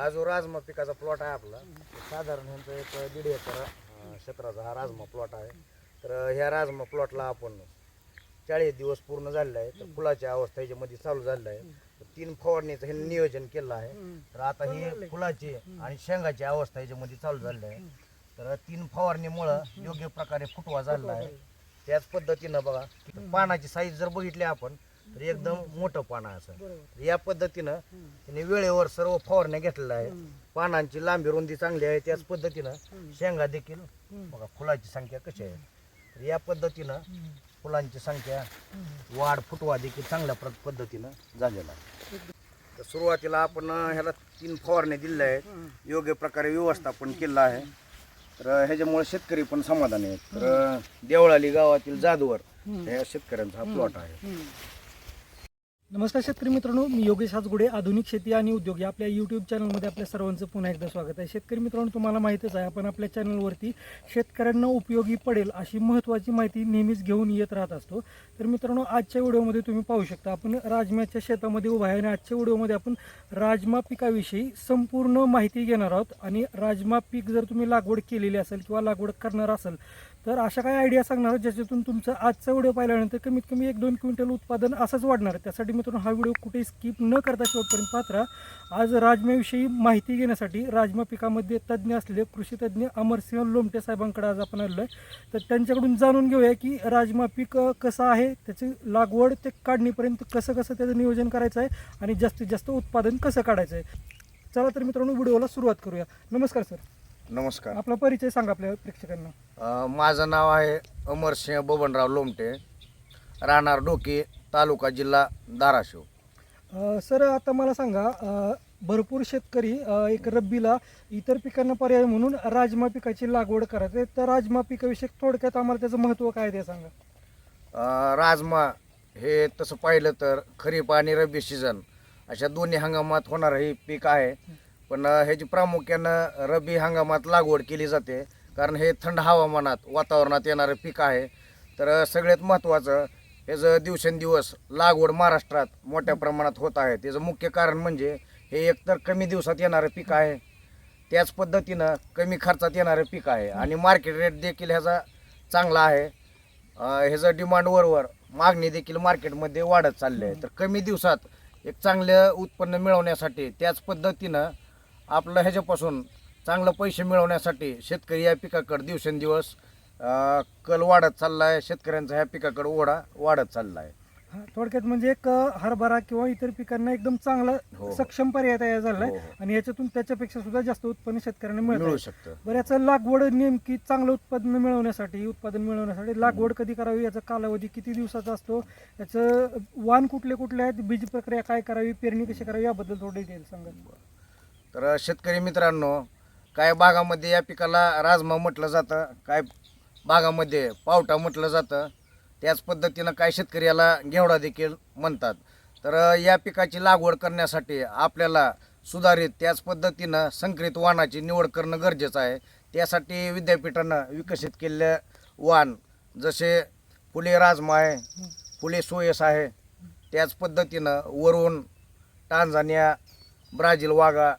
हा जो राजमा पिकाचा प्लॉट आहे आपला साधारण ह्यांचा एक दीड एकर क्षेत्राचा हा राजमा प्लॉट आहे. तर ह्या राजमा प्लॉटला आपण चाळीस दिवस पूर्ण झालेला आहे. तर फुलाची अवस्था याच्यामध्ये चालू झालेला आहे. तर तीन फवारणीचं हे नियोजन केलं आहे. तर आता ही फुलाची आणि शेंगाची अवस्था याच्यामध्ये चालू झालेली आहे. तर तीन फवारणीमुळं योग्य प्रकारे फुटवा झालेला आहे. त्याच पद्धतीनं बघा पानाची साईज जर बघितली आपण तर एकदम मोठं पान आहे असं. तर या पद्धतीनं त्याने वेळेवर सर्व फवारण्या घेतलेल्या आहे पानांची लांबी रुंदी चांगली आहे त्याच पद्धतीनं शेंगा देखील. बघा फुलाची संख्या कशी आहे. तर या पद्धतीनं फुलांची संख्या वाढ फुटवा देखील चांगल्या पद्धतीनं झालेला आहे. तर सुरुवातीला आपण ह्याला तीन फवारण्या दिलेल्या आहेत. योग्य प्रकारे व्यवस्थापन केलं आहे. तर ह्याच्यामुळे शेतकरी पण समाधानी आहेत. तर देवळाली गावातील जादूवर ह्या शेतकऱ्यांचा हा प्लॉट आहे. नमस्कार शेतकरी मित्रांनो मी योगेश हातगुडे आधुनिक शेती आणि उद्योग या आपल्या यूट्यूब चॅनलमध्ये आपल्या सर्वांचं पुन्हा एकदा स्वागत आहे. शेतकरी मित्रांनो तुम्हाला माहितीच आहे आपण आपल्या चॅनलवरती शेतकऱ्यांना उपयोगी पडेल अशी महत्त्वाची माहिती नेहमीच घेऊन येत राहत असतो. तर मित्रांनो आजच्या व्हिडिओमध्ये तुम्ही पाहू शकता आपण राजम्याच्या शेतामध्ये उभा आहे आणि आजच्या व्हिडिओमध्ये आपण राजमा पिकाविषयी संपूर्ण माहिती घेणार आहोत. आणि राजमा पीक जर तुम्ही लागवड केलेली असेल किंवा लागवड करणार असेल तर अशा काही आयडिया सांगणार ज्याच्यातून तुमचं आजचा व्हिडिओ पाहिल्यानंतर कमीत कमी एक दोन क्विंटल उत्पादन असंच वाढणार. आहे त्यासाठी मित्रांनो हा व्हिडिओ कुठेही स्किप न करता शेवटपर्यंत पात्रा आज राजम्याविषयी माहिती घेण्यासाठी राजमा पिकामध्ये तज्ज्ञ असलेले कृषी तज्ज्ञ अमरसिंह लोमटे साहेबांकडे आज आपण आलो आहे. तर त्यांच्याकडून जाणून घेऊया की राजमा पीक कसं आहे त्याची लागवड ते काढणीपर्यंत कसं कसं त्याचं नियोजन करायचं आहे आणि जास्तीत जास्त उत्पादन कसं काढायचं आहे. चला तर मित्रांनो व्हिडिओला सुरुवात करूया. नमस्कार सर. नमस्कार. आपला परिचय सांगा आपल्या प्रेक्षकांना. अ, माझं नाव आहे अमरसिंह बबनराव लोमटे राहणार डोके तालुका जिल्हा धाराशिव. अ, सर आता मला सांगा अ, भरपूर शेतकरी अ, एक रब्बीला इतर पिकांना पर्याय म्हणून राजमा पिकाची लागवड करते तर राजमा पिकाविषयी थोडक्यात आम्हाला त्याचं महत्त्व काय आहे ते सांगा. अ, राजमा हे तसं पाहिलं तर खरीप आणि रब्बी सीझन अशा दोन्ही हंगामात होणारं हे पीक आहे. पण ह्याची प्रामुख्यानं रब्बी हंगामात लागवड केली जाते. कारण हे थंड हवामानात वातावरणात येणारं पीक आहे. तर सगळ्यात महत्त्वाचं ह्याचं दिवसेंदिवस लागवड महाराष्ट्रात मोठ्या प्रमाणात होत आहे. त्याचं मुख्य कारण म्हणजे हे एकतर कमी दिवसात येणारं पीक आहे. त्याच पद्धतीनं कमी खर्चात येणारं पीक आहे. आणि मार्केट रेट देखील ह्याचा चांगला आहे. ह्याचं डिमांड वरवर मागणी देखील मार्केटमध्ये वाढत चालली आहे. तर कमी दिवसात एक चांगलं उत्पन्न मिळवण्यासाठी त्याच पद्धतीनं आपलं ह्याच्यापासून चांगलं पैसे मिळवण्यासाठी शेतकरी या पिकाकडे दिवसेंदिवस कल वाढत चालला आहे शेतकऱ्यांचा ह्या पिकाकडे ओढा वाढत चालला आहे हा, थोडक्यात म्हणजे एक अ, हरभरा किंवा इतर पिकांना एकदम चांगला हो. सक्षम पर्याय तयार झालाय हो, हो. आणि याच्यातून त्याच्यापेक्षा सुद्धा जास्त उत्पन्न शेतकऱ्यांना मिळत मिळू आहे. शकतं बरं याचं लागवड नेमकी चांगलं उत्पादन मिळवण्यासाठी उत्पादन मिळवण्यासाठी लागवड कधी करावी याचा कालावधी किती दिवसाचा असतो याचं वाण कुठले कुठले आहेत बीज प्रक्रिया काय करावी पेरणी कशी करावी याबद्दल थोडं डिटेल सांगा तर शेतकरी मित्रांनो काय भागामध्ये या पिकाला राजमा म्हटलं जातं काय भागामध्ये पावटा म्हटलं जातं त्याच पद्धतीनं काय शेतकरी याला घेवडा देखील म्हणतात. तर या पिकाची लागवड करण्यासाठी आपल्याला सुधारित त्याच पद्धतीनं संकरित वाणाची निवड करणं गरजेचं आहे. त्यासाठी विद्यापीठानं विकसित केलेले वाण जसे फुले राजमा आहे फुले सोयस आहे त्याच पद्धतीनं वरून टांझानिया ब्राझील वाघा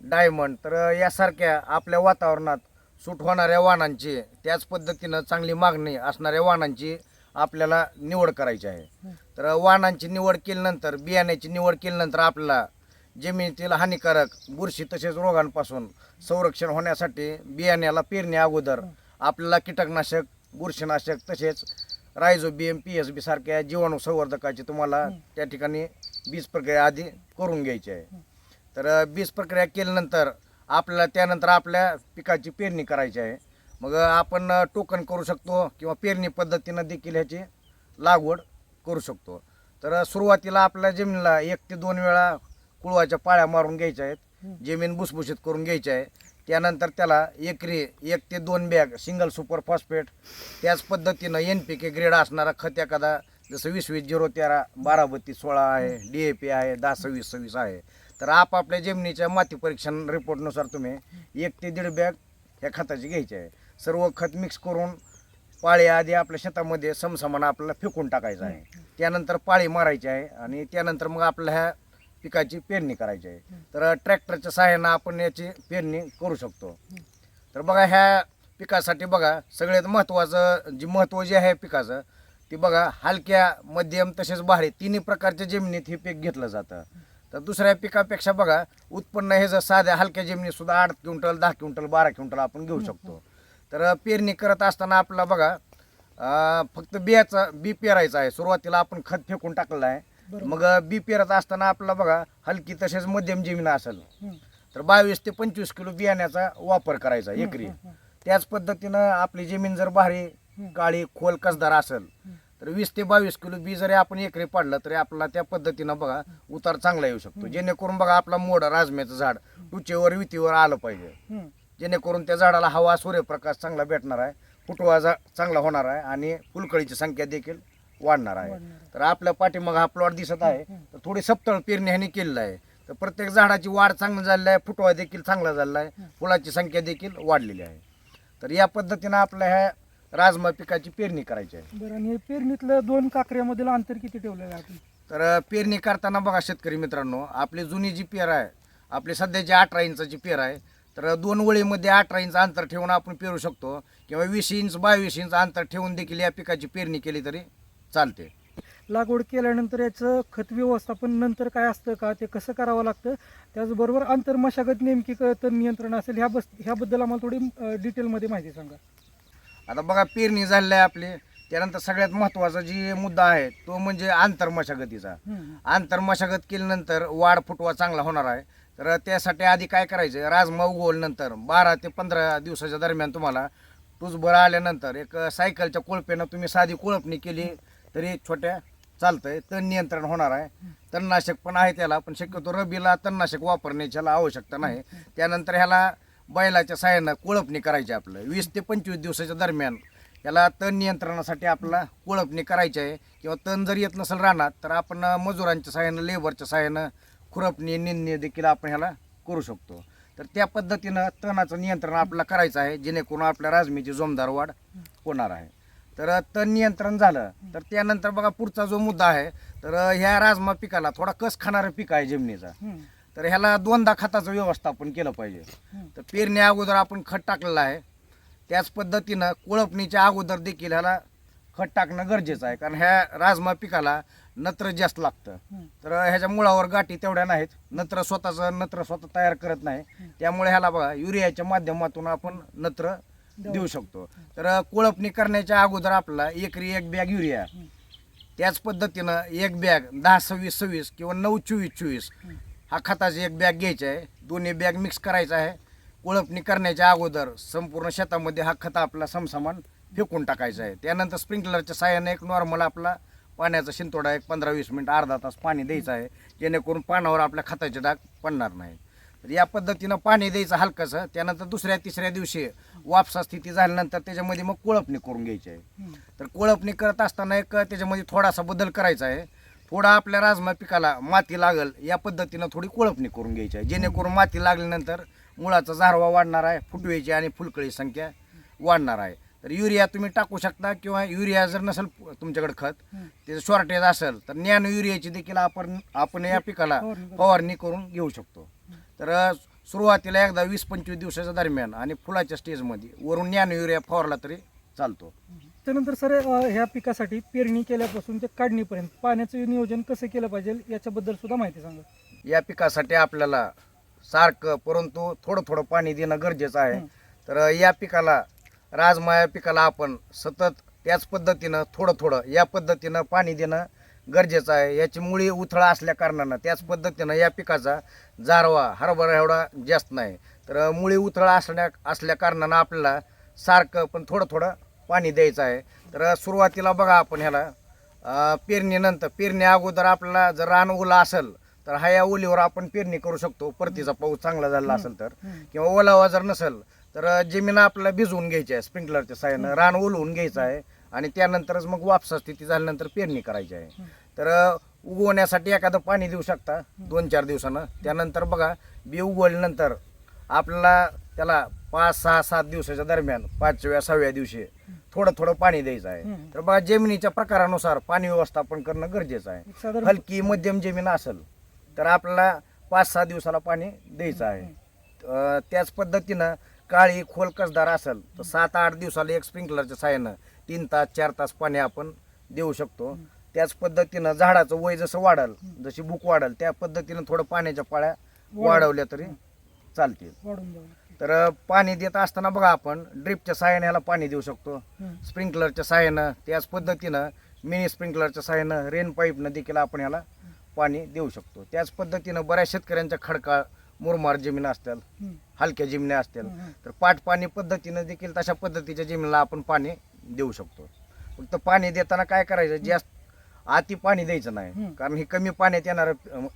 डायमंड. तर यासारख्या आपल्या वातावरणात सूट होणाऱ्या वाहनांची त्याच पद्धतीनं चांगली मागणी असणाऱ्या वाहनांची आपल्याला निवड करायची आहे. तर वाहनांची निवड केल्यानंतर बियाण्याची निवड केल्यानंतर आपल्याला जमिनीतील हानिकारक बुरशी तसेच रोगांपासून संरक्षण होण्यासाठी बियाण्याला पेरणी अगोदर आपल्याला कीटकनाशक बुरशीनाशक तसेच रायझोबियम पी एस बी सारख्या जीवाणू संवर्धकाची तुम्हाला त्या ठिकाणी बीज प्रक्रिया आधी करून घ्यायची आहे. तर बीज प्रक्रिया केल्यानंतर आपल्याला त्यानंतर आपल्या पिकाची पेरणी करायची आहे. मग आपण टोकन करू शकतो किंवा पेरणी पद्धतीनं देखील ह्याची लागवड करू शकतो. तर सुरुवातीला आपल्या जमिनीला एक ते दोन वेळा कुळवाच्या पाळ्या मारून घ्यायच्या आहेत. जमीन भुसभुशीत करून घ्यायची आहे. त्यानंतर त्याला एकरी एक ते दोन बॅग सिंगल सुपर फॉस्फेट त्याच पद्धतीनं एन पी के ग्रेड असणारा खत एखादा जसं वीस वीस झिरो तेरा बारा बत्तीस सोळा आहे डी ए पी आहे दहा सव्वीस सव्वीस आहे. तर आपापल्या जमिनीच्या माती परीक्षण रिपोर्टनुसार तुम्ही एक ते दीड बॅग ह्या खताची घ्यायची आहे. सर्व खत मिक्स करून पाळी आधी आपल्या शेतामध्ये समसमान आपल्याला फेकून टाकायचं आहे. त्यानंतर पाळी मारायची आहे आणि त्यानंतर मग आपल्या ह्या पिकाची पेरणी करायची आहे. तर ट्रॅक्टरच्या सहाय्यानं आपण याची पेरणी करू शकतो. तर बघा ह्या पिकासाठी बघा सगळ्यात महत्त्वाचं जी महत्त्व जे आहे पिकाचं ती बघा हलक्या मध्यम तसेच भारी तिन्ही प्रकारच्या जमिनीत हे पीक घेतलं जातं. तर दुसऱ्या पिकापेक्षा बघा उत्पन्न हे जर साध्या हलक्या जमिनीत सुद्धा आठ क्विंटल दहा क्विंटल बारा क्विंटल आपण घेऊ शकतो. तर पेरणी करत असताना आपला बघा अं, फक्त बियाचा बी पेरायचा आहे. सुरुवातीला आपण खत फेकून टाकलेलं आहे. बरोबर. मग बी पेरत असताना आपला बघा हलकी तसेच मध्यम जमीन असेल. तर बावीस ते पंचवीस किलो बियाण्याचा वापर करायचा एकरी. त्याच पद्धतीनं आपली जमीन जर भारी काळी खोल कसदार असेल तर वीस ते बावीस किलो बी जरी आपण एकरी पाडलं तरी आपला त्या पद्धतीनं बघा उतार चांगला येऊ शकतो. जेणेकरून बघा आपला मोड राजम्याचं झाड टुचेवर वितीवर आलं पाहिजे. जेणेकरून त्या झाडाला हवा सूर्यप्रकाश चांगला भेटणार आहे फुटवा चांगला होणार आहे आणि फुलकळीची संख्या देखील वाढणार आहे. वाढणार आहे. तर आपल्या पाठीमाग हा प्लॉट दिसत आहे. तर थोडी सप्तळ पेरणी ह्याने केलेलं आहे. तर प्रत्येक झाडाची वाढ चांगली झालेली आहे फुटवा देखील चांगला झालेला आहे फुलाची संख्या देखील वाढलेली आहे. तर या पद्धतीनं आपल्या ह्या राजमा पिकाची पेरणी करायची आहे. बरं आणि पेरणीतलं दोन काकऱ्यामधील अंतर किती ठेवलेलं आहे आपण तर पेरणी करताना बघा शेतकरी मित्रांनो आपली जुनी जी पेर आहे आपली सध्याची अठरा इंचाची पेर आहे तर दोन वळीमध्ये अठरा इंच अंतर ठेवून आपण पेरू शकतो किंवा वीस इंच बावीस इंच अंतर ठेवून देखील या पिकाची पेरणी केली तरी चालते. लागवड केल्यानंतर याचं खत व्यवस्थापन नंतर काय असतं का? ते कसं करावं लागतं? त्याचबरोबर आंतर मशागत नेमकी क- तर नियंत्रण असेल ह्या बस ह्याबद्दल आम्हाला थोडी अं, डिटेलमध्ये माहिती सांगा. आता बघा पेरणी झालेली आहे आपली. त्यानंतर सगळ्यात महत्त्वाचा जी मुद्दा आहे तो म्हणजे आंतर मशागतीचा आंतर मशागत केल्यानंतर वाढ फुटवा चांगला होणार आहे. तर त्यासाठी आधी काय करायचं राजमा उगवल्यानंतर बारा ते पंधरा दिवसाच्या दरम्यान तुम्हाला टुसभर आल्यानंतर एक सायकलच्या कोळपेनं तुम्ही साधी कोळपणी केली तरी छोट्या चालतंय तण नियंत्रण होणार आहे. तणनाशक पण आहे त्याला पण शक्यतो रबीला तणनाशक वापरण्याची आवश्यकता नाही. त्यानंतर ह्याला बैलाच्या साह्यानं कोळपणी करायची आपलं. वीस ते पंचवीस दिवसाच्या दरम्यान याला तण नियंत्रणासाठी आपला कोळपणी करायची आहे. किंवा तण जर येत नसेल राहणार तर आपण मजुरांच्या साह्यानं लेबरच्या साह्यानं खुरपणी निंदणी देखील आपण ह्याला करू शकतो. तर त्या पद्धतीनं तणाचं नियंत्रण आपल्याला करायचं आहे जेणेकरून आपल्या राजमीची जोमदार वाढ होणार आहे. तर तण नियंत्रण झालं तर त्यानंतर बघा पुढचा जो मुद्दा आहे तर ह्या राजमा पिकाला थोडा कस खाणारं पीक आहे जमिनीचा. तर ह्याला दोनदा खताचं व्यवस्थापन केलं पाहिजे. तर पेरण्या अगोदर आपण खत टाकलेलं आहे. त्याच पद्धतीनं कोळपणीच्या अगोदर देखील ह्याला खत टाकणं गरजेचं आहे. कारण ह्या राजमा पिकाला नत्र जास्त लागतं. तर ह्याच्या मुळावर गाठी तेवढ्या नाहीत. नत्र स्वतःचं नत्र स्वतः तयार करत नाही. त्यामुळे ह्याला बघा युरियाच्या माध्यमातून आपण नत्र देऊ शकतो. तर कोळपणी करण्याच्या अगोदर आपल्याला एकरी एक बॅग युरिया. त्याच पद्धतीनं एक बॅग दहा सव्वीस सव्वीस किंवा नऊ चोवीस चोवीस हा खताची एक बॅग घ्यायची आहे. दोन्ही बॅग मिक्स करायचा आहे. कोळपणी करण्याच्या अगोदर संपूर्ण शेतामध्ये हा खत आपला समसमान फेकून टाकायचा आहे. त्यानंतर स्प्रिंकलरच्या साह्याने एक नॉर्मल आपला पाण्याचा शिंतोडा एक पंधरा वीस मिनिट अर्धा तास पाणी द्यायचं आहे. जेणेकरून पानावर आपल्या खताचे डाग पडणार नाही. तर या पद्धतीनं पाणी द्यायचं हलकंसं. त्यानंतर दुसऱ्या तिसऱ्या दिवशी वापसा स्थिती झाल्यानंतर त्याच्यामध्ये मग कोळपणी करून घ्यायची आहे. तर कोळपणी करत असताना एक त्याच्यामध्ये थोडासा बदल करायचा आहे. थोडा आपल्या राजमा पिकाला माती लागल या पद्धतीनं थोडी कोळपणी करून घ्यायची आहे. जेणेकरून माती लागल्यानंतर मुळाचा झारवा वाढणार आहे फुटवेची आणि फुलकळी संख्या वाढणार आहे. तर युरिया तुम्ही टाकू शकता किंवा युरिया जर नसेल तुमच्याकडे खत हं. त्याचं शॉर्टेज असेल तर नॅनो युरियाची देखील आपण आपण या पिकाला फवारणी करू. फवारणी करून घेऊ शकतो. तर सुरुवातीला एकदा वीस पंचवीस दिवसाच्या दरम्यान आणि फुलाच्या स्टेजमध्ये वरून नॅनो युरिया फवारला तरी चालतो. त्यानंतर सर ह्या पिकासाठी पेरणी केल्यापासून ते काढणीपर्यंत पाण्याचं नियोजन कसं केलं पाहिजे याच्याबद्दल सुद्धा माहिती सांगा. या पिकासाठी आपल्याला सारखं परंतु थोडं थोडं पाणी देणं गरजेचं आहे. तर या पिकाला राजमा या पिकाला आपण सतत त्याच पद्धतीनं थोडं थोडं या पद्धतीनं पाणी देणं गरजेचं आहे. याची मुळी उथळा असल्या कारणानं त्याच पद्धतीनं या पिकाचा जारवा हरभरा एवढा जास्त नाही. तर मुळी उथळा असल्या असल्या कारणानं आपल्याला सारखं पण थोडं थोडं पाणी द्यायचं आहे. तर सुरुवातीला बघा आपण ह्याला पेरणीनंतर पेरणी अगोदर आपल्याला जर रान ओला असेल तर हा या ओलीवर आपण पेरणी करू शकतो. परतीचा पाऊस चांगला झाला असेल तर. किंवा ओलावा जर नसेल तर जमीन आपल्याला भिजवून घ्यायची आहे स्प्रिंकलरच्या साह्यानं रान ओलवून घ्यायचं आहे आणि त्यानंतरच मग वापसा स्थिती झाल्यानंतर पेरणी करायची आहे. तर उगवण्यासाठी एखादं पाणी देऊ शकता दोन चार दिवसानं. त्यानंतर बघा बी उगवल्यानंतर आपल्याला त्याला पाच सहा सात दिवसाच्या दरम्यान पाचव्या सहाव्या दिवशी थोडं थोडं पाणी द्यायचं आहे. तर बघा जमिनीच्या प्रकारानुसार पाणी व्यवस्थापन करणं गरजेचं आहे. हलकी मध्यम जमीन असेल तर आपल्याला पाच सहा दिवसाला पाणी द्यायचं आहे. त्याच पद्धतीनं काळी खोल कसदार असेल तर सात आठ दिवसाला एक स्प्रिंकलरच्या साह्यानं तीन तास चार तास पाणी आपण देऊ शकतो. त्याच पद्धतीनं झाडाचं वय जसं वाढल जशी बुक वाढल त्या पद्धतीनं थोडं पाण्याच्या पाळ्या वाढवल्या तरी चालतील. तर पाणी देत असताना बघा आपण ड्रिपच्या साह्याने ह्याला पाणी देऊ शकतो. स्प्रिंकलरच्या साह्यानं त्याच पद्धतीनं मिनी स्प्रिंकलरच्या साह्यानं रेन पाईपनं देखील आपण ह्याला पाणी देऊ शकतो त्याच पद्धतीनं बऱ्याच शेतकऱ्यांच्या खडकाळ मुरमार जमीन असतील. हलक्या जिमण्या असतील. तर पाट पाणी पद्धतीनं देखील तशा पद्धतीच्या जमिनीला आपण पाणी देऊ शकतो फक्त पाणी देताना काय करायचं जास्त अति पाणी द्यायचं नाही. कारण हे कमी पाण्यात येणारं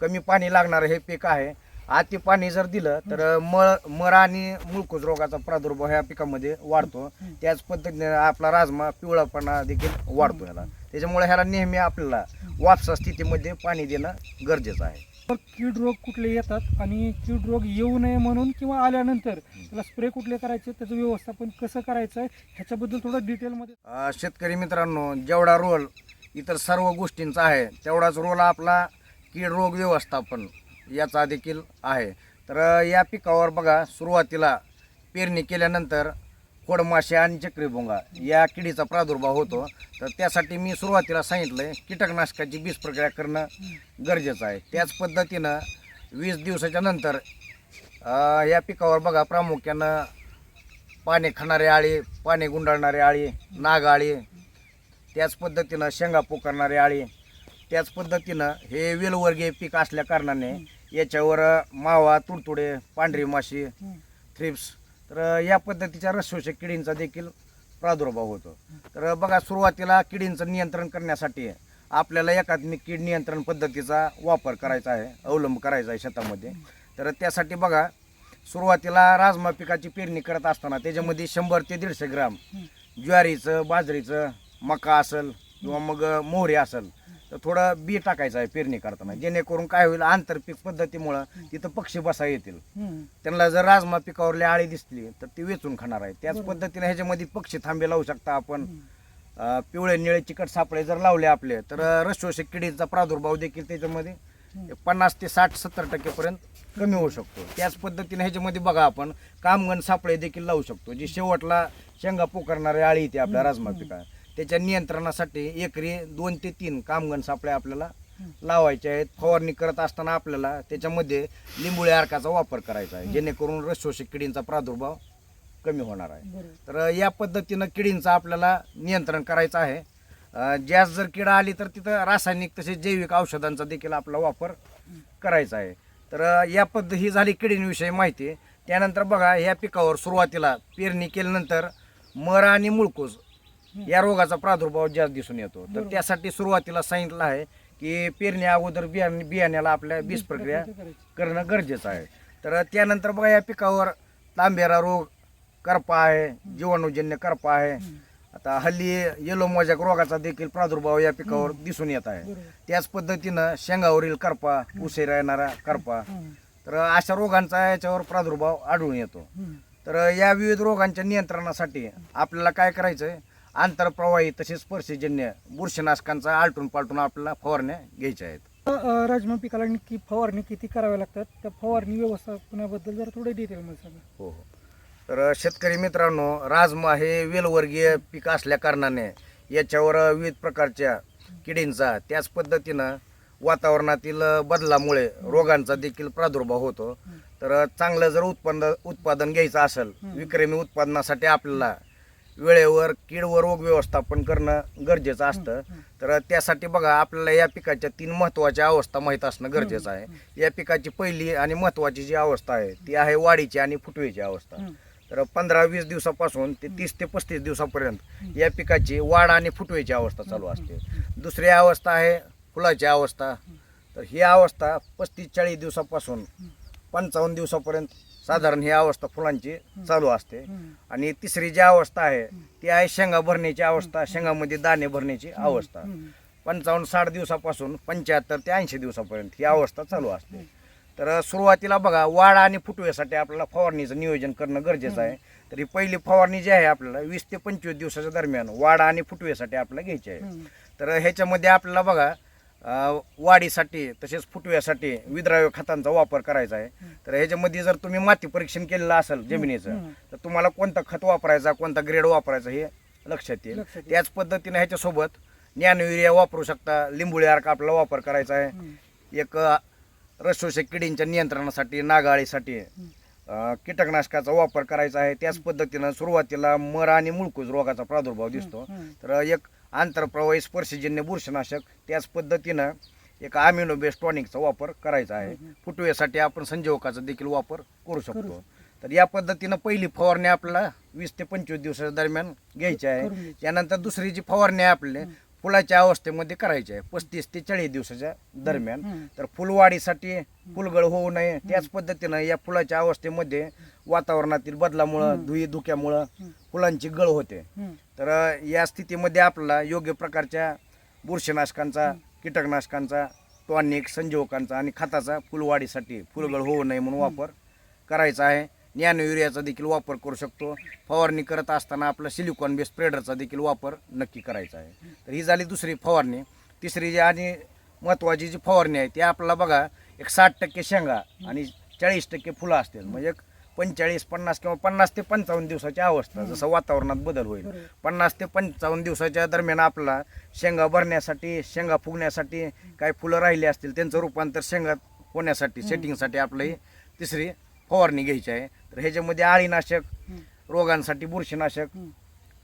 कमी पाणी लागणारं हे पीक आहे अति पाणी जर दिलं तर मळ मर आणि मुळकूज रोगाचा प्रादुर्भाव ह्या पिकामध्ये वाढतो. त्याच पद्धतीने आपला राजमा पिवळापणा देखील वाढतो ह्याला त्याच्यामुळे ह्याला नेहमी आपल्याला वापसा स्थितीमध्ये पाणी देणं गरजेचं आहे तर कीड रोग कुठले येतात आणि कीड रोग येऊ नये म्हणून किंवा आल्यानंतर त्याला स्प्रे कुठले करायचे त्याचं व्यवस्थापन कसं करायचं आहे ह्याच्याबद्दल थोडं डिटेलमध्ये शेतकरी मित्रांनो जेवढा रोल इतर सर्व गोष्टींचा आहे तेवढाच रोल आपला कीड रोग व्यवस्थापन याचा देखील आहे. तर या पिकावर बघा सुरुवातीला पेरणी केल्यानंतर खोडमाशी आणि चक्रीभोंगा या किडीचा प्रादुर्भाव होतो. तर त्यासाठी मी सुरुवातीला सांगितलंय कीटकनाशकाची बीज प्रक्रिया करणं गरजेचं आहे. त्याच पद्धतीनं वीस दिवसाच्या नंतर या पिकावर बघा प्रामुख्यानं पाने खाणारे आळी पाने गुंडाळणारे आळी नाग आळी त्याच पद्धतीनं शेंगा पोकारणारे आळी त्याच पद्धतीनं हे वेलवर्गीय पीक असल्या कारणाने याच्यावर मावा तुडतुडे पांढरी माशी थ्रिप्स तर या पद्धतीच्या रसशोषक किडींचा देखील प्रादुर्भाव होतो. तर बघा सुरुवातीला किडींचं नियंत्रण करण्यासाठी आपल्याला एकात्मिक कीड नियंत्रण पद्धतीचा वापर करायचा आहे अवलंब करायचा आहे शेतामध्ये. तर त्यासाठी बघा सुरुवातीला राजमा पिकाची पेरणी करत असताना त्याच्यामध्ये शंभर ते दीडशे ग्राम ज्वारीचं बाजरीचं मका असेल किंवा मग मोहरी असेल तर थोडं बी टाकायचं आहे पेरणी करताना. जेणेकरून काय होईल आंतरपीक पद्धतीमुळं तिथं पक्षी बसा येतील. त्यांना जर राजमा पिकावरली आळी दिसली तर ती वेचून खाणार आहे. त्याच पद्धतीने ह्याच्यामध्ये पक्षी थांबे लावू शकता आपण. पिवळे निळे चिकट सापळे जर लावले आपले तर रसशोषक किडीचा प्रादुर्भाव देखील त्याच्यामध्ये पन्नास ते साठ सत्तर टक्केपर्यंत कमी होऊ शकतो. त्याच पद्धतीने ह्याच्यामध्ये बघा आपण कामगण सापळे देखील लावू शकतो. जी शेवटला शेंगा पोकरणारी आळी येते आपल्या राजमा पिका त्याच्या नियंत्रणासाठी एकरी दोन ते तीन कामगण सापळे आपल्याला लावायचे आहेत. फवारणी करत असताना आपल्याला त्याच्यामध्ये लिंबुळी अर्काचा वापर करायचा आहे. जेणेकरून रसशोषक किडींचा प्रादुर्भाव कमी होणार आहे. तर या पद्धतीनं किडींचं आपल्याला नियंत्रण करायचं आहे. जास्त जर किडा आली तर तिथं रासायनिक तसेच जैविक औषधांचा देखील आपला वापर करायचा आहे. तर या पद्धती ही झाली किडींविषयी माहिती. त्यानंतर बघा या पिकावर सुरुवातीला पेरणी केल्यानंतर मर आणि मुळकूज या रोगाचा प्रादुर्भाव जास्त दिसून येतो. तर. त्यासाठी सुरुवातीला सांगितलं आहे की पेरणी अगोदर बियाणे बियाण्याला आपल्या बीज प्रक्रिया. करणं गरजेचं आहे. तर त्यानंतर बघा या पिकावर तांबेरा रोग करपा आहे जीवाणूजन्य करपा आहे. आता हल्ली येलो मोजॅक रोगाचा देखील प्रादुर्भाव या पिकावर दिसून येत आहे. त्याच पद्धतीनं शेंगावरील करपा उशिरा येणारा करपा. तर अशा रोगांचा याच्यावर प्रादुर्भाव आढळून येतो. तर या विविध रोगांच्या नियंत्रणासाठी आपल्याला काय करायचं आहे आंतरप्रवाही तसेच स्पर्शजन्य बुरशीनाशकांचा आलटून पालटून आपल्याला फवारण्या घ्यायच्या आहेत. अ, राजमा पिकाला नक्की फवारणी किती कराव्या लागतात? त्या फवारणी व्यवस्थापनाबद्दल जरा थोडे डिटेलमध्ये सांगा. हो हो. तर शेतकरी मित्रांनो राजमा हे वेलवर्गीय पीक असल्या कारणाने याच्यावर विविध प्रकारच्या किडींचा त्याच पद्धतीनं वातावरणातील बदलामुळे रोगांचा देखील प्रादुर्भाव होतो. तर चांगलं जर उत्पन्न उत्पादन घ्यायचं असेल विक्रमी उत्पादनासाठी आपल्याला वेळेवर कीड व रोग व्यवस्थापन करणं गरजेचं असतं. तर त्यासाठी बघा आपल्याला या पिकाच्या तीन महत्त्वाच्या अवस्था माहीत असणं गरजेचं आहे. या पिकाची पहिली आणि महत्त्वाची जी अवस्था आहे ती आहे वाढीची आणि फुटवेची अवस्था. तर पंधरा वीस दिवसापासून ते तीस ते पस्तीस दिवसापर्यंत या पिकाची वाढ आणि फुटवेची अवस्था चालू असते. दुसरी अवस्था आहे फुलाची अवस्था. तर ही अवस्था पस्तीस चाळीस दिवसापासून पंचावन्न दिवसापर्यंत साधारण ही अवस्था फुलांची चालू असते. आणि तिसरी जी अवस्था आहे ती आहे शेंगा भरण्याची अवस्था शेंगामध्ये दाणे भरण्याची अवस्था. पंचावन्न साठ दिवसापासून पंच्याहत्तर ते ऐंशी दिवसापर्यंत ही अवस्था चालू असते. तर सुरुवातीला बघा वाढ आणि फुटवेसाठी आपल्याला फवारणीचं नियोजन करणं गरजेचं आहे. तर ही पहिली फवारणी जी आहे आपल्याला वीस ते पंचवीस दिवसाच्या दरम्यान वाढ आणि फुटवेसाठी आपल्याला घ्यायची आहे. तर ह्याच्यामध्ये आपल्याला बघा वाढीसाठी तसेच फुटव्यासाठी विद्राव्य खतांचा वापर करायचा आहे तर ह्याच्यामध्ये जर तुम्ही माती परीक्षण केलेलं असेल जमिनीचं. तर तुम्हाला कोणतं खत वापरायचा कोणता ग्रेड वापरायचा हे लक्षात येईल. त्याच पद्धतीने ह्याच्यासोबत नॅनो युरिया वापरू शकता लिंबोळी अर्क आपल्याला वापर करायचा आहे. एक अ, रसशोषक किडींच्या नियंत्रणासाठी नागाळीसाठी कीटकनाशकाचा वापर करायचा आहे त्याच पद्धतीनं सुरुवातीला मर आणि मुळकूज रोगाचा प्रादुर्भाव दिसतो. तर एक आंतरप्रवाही स्पर्शजन्य बुरशीनाशक त्याच पद्धतीनं एक आमिनो बेस टॉनिकचा वापर करायचा आहे. फुटवेसाठी आपण संजीवकाचा देखील वापर करू शकतो. तर या पद्धतीनं पहिली फवारणी आपल्याला वीस ते पंचवीस दिवसाच्या दरम्यान घ्यायची आहे. त्यानंतर दुसरी जी फवारणी आहे आपली फुलाच्या अवस्थेमध्ये करायची आहे पस्तीस ते चाळीस दिवसाच्या दरम्यान. तर फुलवाढीसाठी फुलगळ होऊ नये त्याच पद्धतीनं या फुलाच्या अवस्थेमध्ये वातावरणातील बदलामुळं धुई धुक्यामुळं फुलांची गळ होते. तर या स्थितीमध्ये आपल्याला योग्य प्रकारच्या बुरशीनाशकांचा कीटकनाशकांचा टॉनिक संजीवकांचा आणि खताचा फुलवाढीसाठी फुलगळ होऊ नये म्हणून वापर करायचा आहे. ज्ञान युरियाचा देखील वापर करू शकतो. फवारणी करत असताना आपला सिलिकॉन बेस स्प्रेडरचा देखील वापर नक्की करायचा आहे. तर ही झाली दुसरी फवारणी. तिसरी जी आणि महत्त्वाची जी फवारणी आहे ती आपल्याला बघा एक साठ टक्के शेंगा आणि चाळीस टक्के फुलं असतील. म्हणजे एक पंचेचाळीस पन्नास किंवा पन्नास ते पंचावन्न दिवसाची अवस्था जसं वातावरणात बदल होईल. पन्नास ते पंचावन्न दिवसाच्या दरम्यान आपला शेंगा भरण्यासाठी शेंगा फुगण्यासाठी काही फुलं राहिली असतील त्यांचं रूपांतर शेंगात होण्यासाठी सेटिंगसाठी आपलं ही तिसरी फवारणी घ्यायची आहे तर ह्याच्यामध्ये आळीनाशक. रोगांसाठी बुरशीनाशक.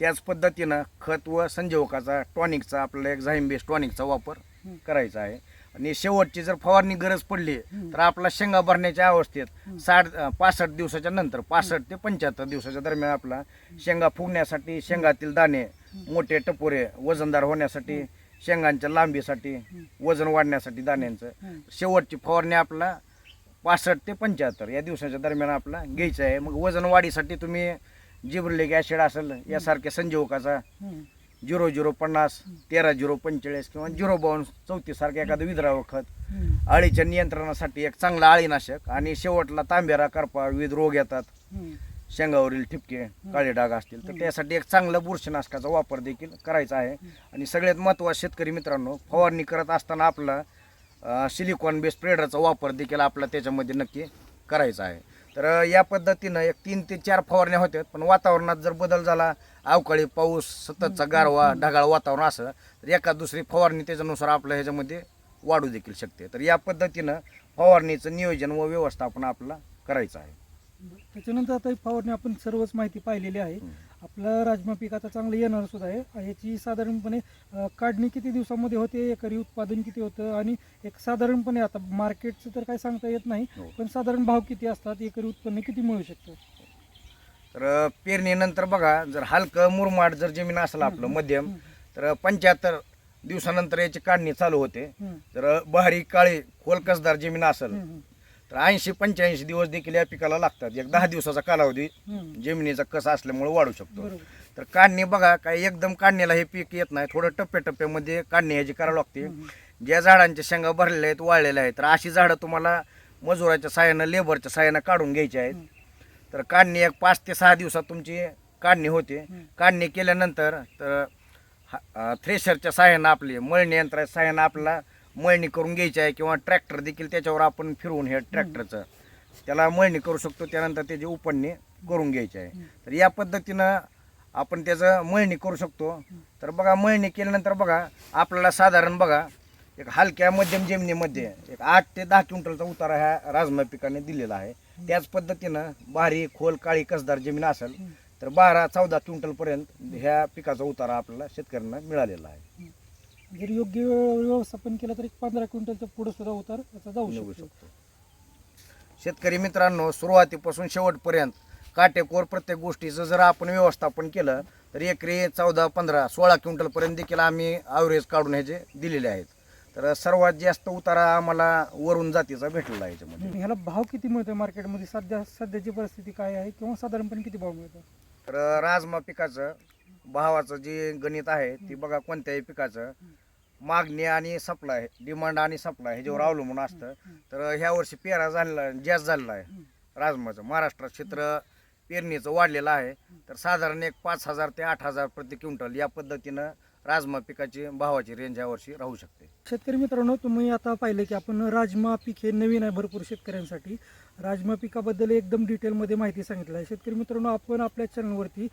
त्याच पद्धतीनं खत व संजीवकाचा टॉनिकचा आपल्याला एक झाईम टॉनिकचा वापर. करायचा आहे आणि शेवटची जर फवारणी गरज पडली. तर आपला शेंगा भरण्याच्या अवस्थेत साठ पासष्ट दिवसाच्या नंतर पासष्ट ते पंच्याहत्तर दिवसाच्या दरम्यान आपला शेंगा फुगण्यासाठी शेंगातील दाणे मोठे टपोरे वजनदार होण्यासाठी शेंगांच्या लांबीसाठी वजन वाढण्यासाठी दाण्यांचं. शेवटची फवारणी आपला पासष्ट ते पंच्याहत्तर या दिवसाच्या दरम्यान आपला घ्यायचं आहे. मग वजन वाढीसाठी तुम्ही जिब्रिलिक ॲसिड असेल यासारख्या संजीवकाचा. झिरो झिरो पन्नास तेरा झिरो पंचेचाळीस किंवा झिरो बावन्न चौतीस सारखं एखादं विद्रावं खत. अळीच्या नियंत्रणासाठी एक चांगलं अळीनाशक आणि शेवटला तांबेरा करपा विविध रोग येतात. शेंगावरील ठिपके काळे डाग असतील तर त्यासाठी एक चांगलं बुरशीनाशकाचा वापर देखील करायचा आहे. आणि सगळ्यात महत्त्वाचं शेतकरी मित्रांनो फवारणी करत असताना आपला सिलिकॉन बेस स्प्रेडरचा वापर देखील आपला त्याच्यामध्ये नक्की करायचा आहे. तर या पद्धतीनं एक तीन ते चार फवारण्या होत्यात पण वातावरणात जर बदल झाला अवकाळी पाऊस सततचा गारवा ढगाळ वातावरण असं तर एका दुसरी फवारणी त्याच्यानुसार आपल्या ह्याच्यामध्ये वाढू देखील शकते. तर या पद्धतीनं फवारणीचं नियोजन व व्यवस्थापन आपल्याला करायचं आहे. त्याच्यानंतर आता ही फवारणी आपण सर्वच माहिती पाहिलेली आहे. आपलं राजमा पीक आता चांगलं येणार सुद्धा आहे. याची साधारणपणे काढणी किती दिवसामध्ये होते एकरी उत्पादन किती होतं आणि एक साधारणपणे आता मार्केटचं तर काही सांगता येत नाही हो. पण साधारण भाव किती असतात एकरी उत्पन्न किती मिळू शकतं? तर पेरणीनंतर बघा जर हलकं मुरमाड जर जमीन असेल आपलं मध्यम तर पंच्याहत्तर दिवसानंतर याची काढणी चालू होते. तर बहारी काळी खोलकसदार जमीन असेल. तर ऐंशी पंच्याऐंशी दिवस देखील या पिकाला लागतात. एक दहा दिवसाचा कालावधी. जमिनीचा कस असल्यामुळे वाढू शकतो. तर काढणी बघा काय एकदम काढणीला हे पीक येत नाही. थोडं टप्प्याटप्प्यामध्ये काढणी याची करावी लागते. ज्या झाडांच्या शेंगा भरलेल्या आहेत वाळलेल्या आहेत तर अशी झाडं तुम्हाला मजुराच्या साह्यानं लेबरच्या साह्यानं काढून घ्यायची आहेत. तर काढणी एक पाच ते सहा दिवसात तुमची काढणी होते. काढणी केल्यानंतर तर थ्रेशरच्या साह्यानं आपली मळणी यंत्राच्या साह्यानं आपल्याला मळणी करून घ्यायची आहे किंवा ट्रॅक्टर देखील त्याच्यावर आपण फिरवून हे ट्रॅक्टरचं त्याला मळणी करू शकतो त्यानंतर त्याची उपणणी करून घ्यायची आहे. तर या पद्धतीनं आपण त्याचं मळणी करू शकतो. तर बघा मळणी केल्यानंतर बघा आपल्याला साधारण बघा एक हलक्या मध्यम जमिनीमध्ये एक आठ ते दहा क्विंटलचा उतारा ह्या राजमा पिकाने दिलेला आहे. त्याच पद्धतीनं बारीक खोल काळी कसदार जमीन असेल तर बारा चौदा क्विंटलपर्यंत ह्या पिकाचा उतारा आपल्याला शेतकऱ्यांना मिळालेला आहे. जर योग्य व्यवस्थापन केलं तर एक पंधरा क्विंटलच्या पुढे सुद्धा उतार याचा जाऊ शकतो. शेतकरी मित्रांनो सुरुवातीपासून शेवटपर्यंत काटेकोर प्रत्येक गोष्टीचं जर आपण व्यवस्थापन केलं तर एकरी चौदा पंधरा सोळा क्विंटलपर्यंत देखील आम्ही ॲव्हरेज काढून ह्याचे दिलेले आहेत. तर सर्वात जास्त उतारा आम्हाला वरून जातीचा भेटलेला आहे याच्यामध्ये. ह्याला भाव किती मिळतोय मार्केटमध्ये? सध्या सध्याची परिस्थिती काय आहे किंवा साधारणपणे किती भाव मिळतो तर राजमा पिकाचं भावाचं जे गणित आहे ती बघा कोणत्याही पिकाचं मागणी आणि सप्लाय डिमांड आणि सप्लाय ह्याच्यावर अवलंबून असतं. तर ह्या वर्षी पेरा झालेला जास्त झालेला आहे राजमाचं. महाराष्ट्रात क्षेत्र पेरणीचं वाढलेलं आहे. तर साधारण एक पाच हजार ते आठ हजार प्रति क्विंटल या पद्धतीनं राजमा पिकाची भावाची रेंज यावर्षी राहू शकते. शेतकरी मित्रांनो तुम्ही आता पाहिलं की आपण राजमा पीक हे नवीन आहे भरपूर शेतकऱ्यांसाठी. राजमा पिकाबद्दल एकदम डिटेलमध्ये माहिती सांगितलं आहे. शेतकरी मित्रांनो आपण आपल्या चॅनलवरती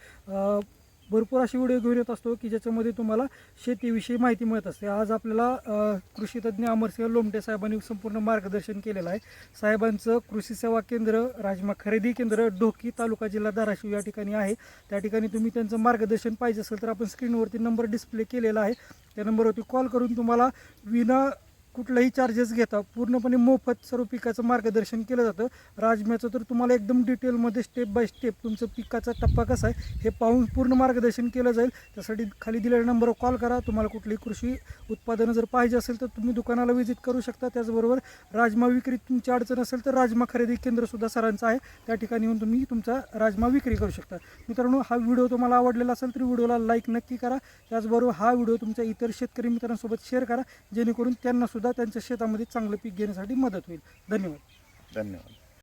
भरपूर असे व्हिडिओ घेऊन येत असतो की ज्याच्यामध्ये तुम्हाला शेतीविषयी माहिती मिळत असते. आज आपल्याला कृषीतज्ञ अमरसिंह लोमटे साहेबांनी संपूर्ण मार्गदर्शन केलेलं आहे. साहेबांचं कृषी सेवा केंद्र राजमा खरेदी केंद्र ढोकी तालुका जिल्हा धाराशिव या ठिकाणी आहे. त्या ठिकाणी तुम्ही त्यांचं मार्गदर्शन पाहिजे असेल तर आपण स्क्रीनवरती नंबर डिस्प्ले केलेला आहे. त्या नंबरवरती कॉल करून तुम्हाला विना कुठलाही चार्जेस घेता पूर्णपणे मोफत सर्व पिकाचं मार्गदर्शन केलं जातं. राजम्याचं तर तुम्हाला एकदम डिटेलमध्ये स्टेप बाय स्टेप तुमचं पिकाचा टप्पा कसा आहे हे पाहून पूर्ण मार्गदर्शन केलं जाईल. त्यासाठी खाली दिलेल्या नंबरवर कॉल करा. तुम्हाला कुठली कृषी उत्पादनं जर पाहिजे असेल तर तुम्ही दुकानाला व्हिजिट करू शकता. त्याचबरोबर राजमा विक्री तुमची अडचण असेल तर राजमा खरेदी केंद्रसुद्धा सरांचं आहे. त्या ठिकाणी येऊन तुम्ही तुमचा राजमा विक्री करू शकता. मित्रांनो हा व्हिडिओ तुम्हाला आवडलेला असेल तर व्हिडिओला लाईक नक्की करा. त्याचबरोबर हा व्हिडिओ तुमच्या इतर शेतकरी मित्रांसोबत शेअर करा. जेणेकरून त्यांना सुद्धा त्यांच्या शेतामध्ये चांगलं पीक घेण्यासाठी मदत होईल. धन्यवाद. धन्यवाद.